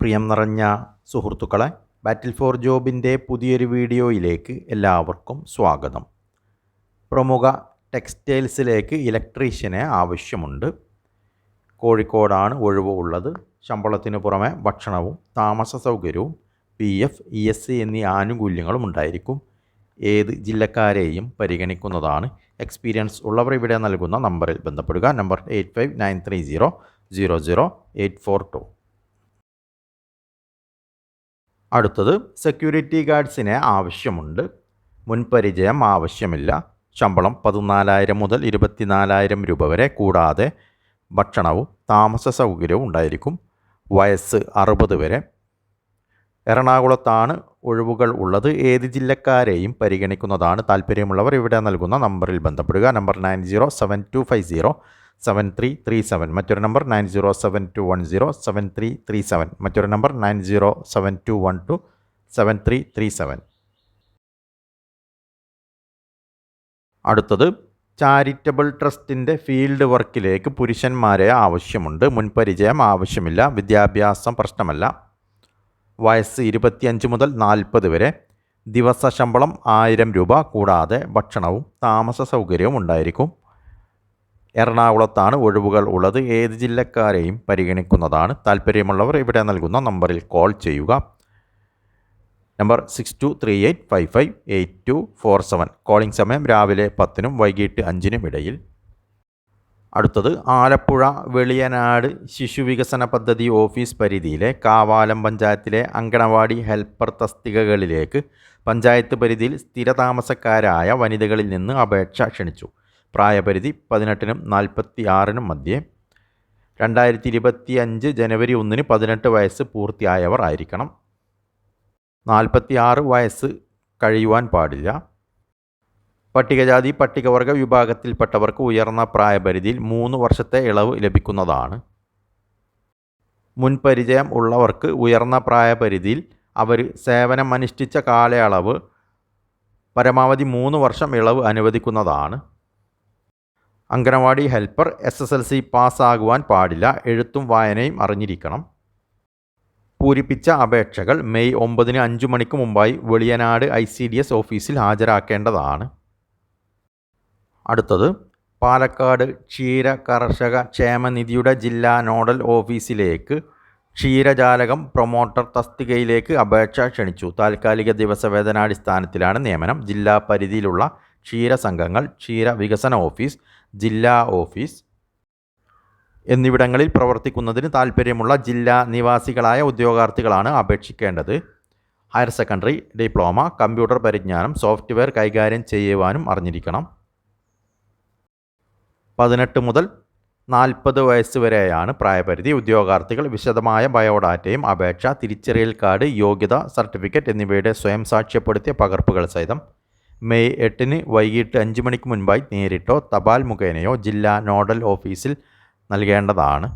പ്രിയം നിറഞ്ഞ സുഹൃത്തുക്കളെ ബാറ്റിൽ ഫോർ ജോബിന്റെ പുതിയൊരു വീഡിയോയിലേക്ക് എല്ലാവർക്കും സ്വാഗതം. പ്രമുഖ ടെക്സ്റ്റൈൽസിലേക്ക് ഇലക്ട്രീഷ്യനെ ആവശ്യമുണ്ട്. കോഴിക്കോടാണ് ഒഴിവ് ഉള്ളത്. ശമ്പളത്തിന് പുറമെ ഭക്ഷണവും താമസ സൗകര്യവും P F E S C എന്നീ ആനുകൂല്യങ്ങളും ഉണ്ടായിരിക്കും. ഏത് ജില്ലക്കാരെയും പരിഗണിക്കുന്നതാണ്. എക്സ്പീരിയൻസ് ഉള്ളവർ ഇവിടെ നൽകുന്ന നമ്പറിൽ ബന്ധപ്പെടുക. Number eight five nine three zero zero zero eight four two അടുത്തത് സെക്യൂരിറ്റി ഗാർഡ്സിനെ ആവശ്യമുണ്ട്. മുൻപരിചയം ആവശ്യമില്ല. ശമ്പളം പതിനാലായിരം മുതൽ ഇരുപത്തിനാലായിരം രൂപ വരെ കൂടാതെ ഭക്ഷണവും താമസ സൗകര്യവും ഉണ്ടായിരിക്കും. വയസ്സ് അറുപത് വരെ. എറണാകുളത്താണ് ഒഴിവുകൾ ഉള്ളത്. ഏത് ജില്ലക്കാരെയും പരിഗണിക്കുന്നതാണ് താല്പര്യമുള്ളവർ ഇവിടെ നൽകുന്ന നമ്പറിൽ ബന്ധപ്പെടുക. Number nine zero seven two five zero seven three three seven മറ്റൊരു number nine zero seven two one zero seven three three seven മറ്റൊരു number nine zero seven two one two seven three three seven അടുത്തത് charitable ട്രസ്റ്റിന്റെ field വർക്കിലേക്ക് പുരുഷന്മാരെ ആവശ്യമുണ്ട്. മുൻപരിചയം ആവശ്യമില്ല. വിദ്യാഭ്യാസം പ്രശ്നമല്ല. വയസ്സ് ഇരുപത്തിയഞ്ച് മുതൽ നാൽപ്പത് വരെ. ദിവസ ശമ്പളം ആയിരം രൂപ കൂടാതെ ഭക്ഷണവും താമസ സൗകര്യവും ഉണ്ടായിരിക്കും. എറണാകുളത്താണ് ഒഴിവുകൾ ഉള്ളത്. ഏത് ജില്ലക്കാരെയും പരിഗണിക്കുന്നതാണ്. താല്പര്യമുള്ളവർ ഇവിടെ നൽകുന്ന നമ്പറിൽ കോൾ ചെയ്യുക. Number six two three eight five five eight two four seven. Calling സമയം രാവിലെ പത്തിനും വൈകിട്ട് അഞ്ചിനും ഇടയിൽ. അടുത്തത് ആലപ്പുഴ വെളിയനാട് ശിശുവികസന പദ്ധതി ഓഫീസ് പരിധിയിലെ കാവാലം പഞ്ചായത്തിലെ അങ്കണവാടി ഹെൽപ്പർ തസ്തികകളിലേക്ക് പഞ്ചായത്ത് പരിധിയിൽ സ്ഥിരതാമസക്കാരായ വനിതകളിൽ നിന്ന് അപേക്ഷ ക്ഷണിച്ചു. പ്രായപരിധി പതിനെട്ടിനും നാൽപ്പത്തി ആറിനും മധ്യേ. രണ്ടായിരത്തി ഇരുപത്തി അഞ്ച് ജനുവരി ഒന്നിന് പതിനെട്ട് വയസ്സ് പൂർത്തിയായവർ ആയിരിക്കണം. നാൽപ്പത്തി ആറ് വയസ്സ് കഴിയുവാൻ പാടില്ല. പട്ടികജാതി പട്ടികവർഗ വിഭാഗത്തിൽപ്പെട്ടവർക്ക് ഉയർന്ന പ്രായപരിധിയിൽ മൂന്ന് വർഷത്തെ ഇളവ് ലഭിക്കുന്നതാണ്. മുൻപരിചയം ഉള്ളവർക്ക് ഉയർന്ന പ്രായപരിധിയിൽ അവർ സേവനം അനുഷ്ഠിച്ച കാലയളവ് പരമാവധി മൂന്ന് വർഷം ഇളവ് അനുവദിക്കുന്നതാണ്. Anganwadi helper S S L C പാസ്സാകുവാൻ പാടില്ല. എഴുത്തും വായനയും അറിഞ്ഞിരിക്കണം. പൂരിപ്പിച്ച അപേക്ഷകൾ മെയ് ഒമ്പതിന് അഞ്ചു മണിക്ക് മുമ്പായി Veliyanad I C D S ഓഫീസിൽ ഹാജരാക്കേണ്ടതാണ്. അടുത്തത് പാലക്കാട് ക്ഷീര കർഷക ക്ഷേമനിധിയുടെ ജില്ലാ നോഡൽ ഓഫീസിലേക്ക് ക്ഷീരജാലകം പ്രൊമോട്ടർ തസ്തികയിലേക്ക് അപേക്ഷ ക്ഷണിച്ചു. താൽക്കാലിക ദിവസവേതനാടിസ്ഥാനത്തിലാണ് നിയമനം. ജില്ലാ പരിധിയിലുള്ള ക്ഷീരസംഘങ്ങൾ ക്ഷീര വികസന ഓഫീസ് ജില്ലാ ഓഫീസ് എന്നിവിടങ്ങളിൽ പ്രവർത്തിക്കുന്നതിന് താൽപ്പര്യമുള്ള ജില്ലാ നിവാസികളായ ഉദ്യോഗാർത്ഥികളാണ് അപേക്ഷിക്കേണ്ടത്. ഹയർ സെക്കൻഡറി ഡിപ്ലോമ കമ്പ്യൂട്ടർ പരിജ്ഞാനം സോഫ്റ്റ്വെയർ കൈകാര്യം ചെയ്യുവാനും അറിഞ്ഞിരിക്കണം. പതിനെട്ട് മുതൽ നാൽപ്പത് വയസ്സ് വരെയാണ് പ്രായപരിധി. ഉദ്യോഗാർത്ഥികൾ വിശദമായ ബയോഡാറ്റയും അപേക്ഷ തിരിച്ചറിയൽ കാർഡ് യോഗ്യത സർട്ടിഫിക്കറ്റ് എന്നിവയുടെ സ്വയം സാക്ഷ്യപ്പെടുത്തിയ പകർപ്പുകൾ സഹിതം മെയ് എട്ടിന് വൈകിട്ട് അഞ്ച് മണിക്ക് മുൻപായി നേരിട്ടോ തപാൽ മുഖേനയോ ജില്ലാ നോഡൽ ഓഫീസിൽ നൽകേണ്ടതാണ്.